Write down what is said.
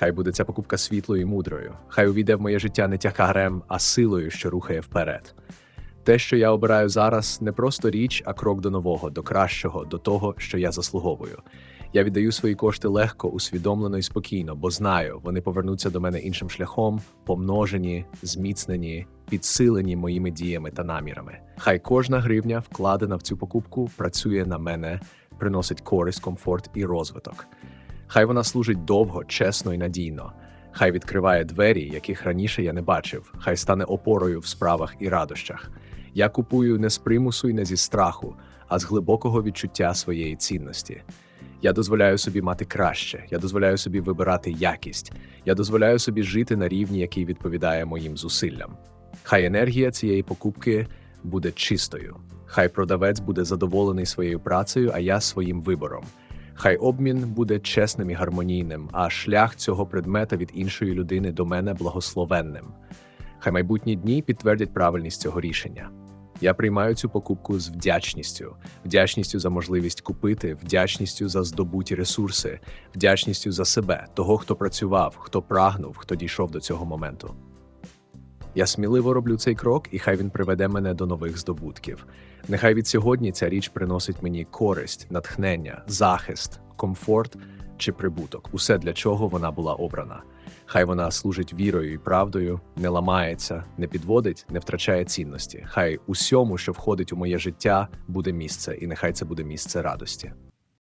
Хай буде ця покупка світлою і мудрою. Хай увійде в моє життя не тягарем, а силою, що рухає вперед. Те, що я обираю зараз, не просто річ, а крок до нового, до кращого, до того, що я заслуговую. Я віддаю свої кошти легко, усвідомлено і спокійно, бо знаю, вони повернуться до мене іншим шляхом, помножені, зміцнені, підсилені моїми діями та намірами. Хай кожна гривня, вкладена в цю покупку, працює на мене, приносить користь, комфорт і розвиток. Хай вона служить довго, чесно і надійно. Хай відкриває двері, яких раніше я не бачив. Хай стане опорою в справах і радощах. Я купую не з примусу і не зі страху, а з глибокого відчуття своєї цінності. Я дозволяю собі мати краще, я дозволяю собі вибирати якість, я дозволяю собі жити на рівні, який відповідає моїм зусиллям. Хай енергія цієї покупки буде чистою. Хай продавець буде задоволений своєю працею, а я своїм вибором. Хай обмін буде чесним і гармонійним, а шлях цього предмета від іншої людини до мене благословенним. Хай майбутні дні підтвердять правильність цього рішення. Я приймаю цю покупку з вдячністю, вдячністю за можливість купити, вдячністю за здобуті ресурси, вдячністю за себе, того, хто працював, хто прагнув, хто дійшов до цього моменту. Я сміливо роблю цей крок, і хай він приведе мене до нових здобутків. Нехай від сьогодні ця річ приносить мені користь, натхнення, захист, комфорт чи прибуток усе для чого вона була обрана. Хай вона служить вірою і правдою, не ламається, не підводить, не втрачає цінності. Хай усьому, що входить у моє життя, буде місце, і нехай це буде місце радості.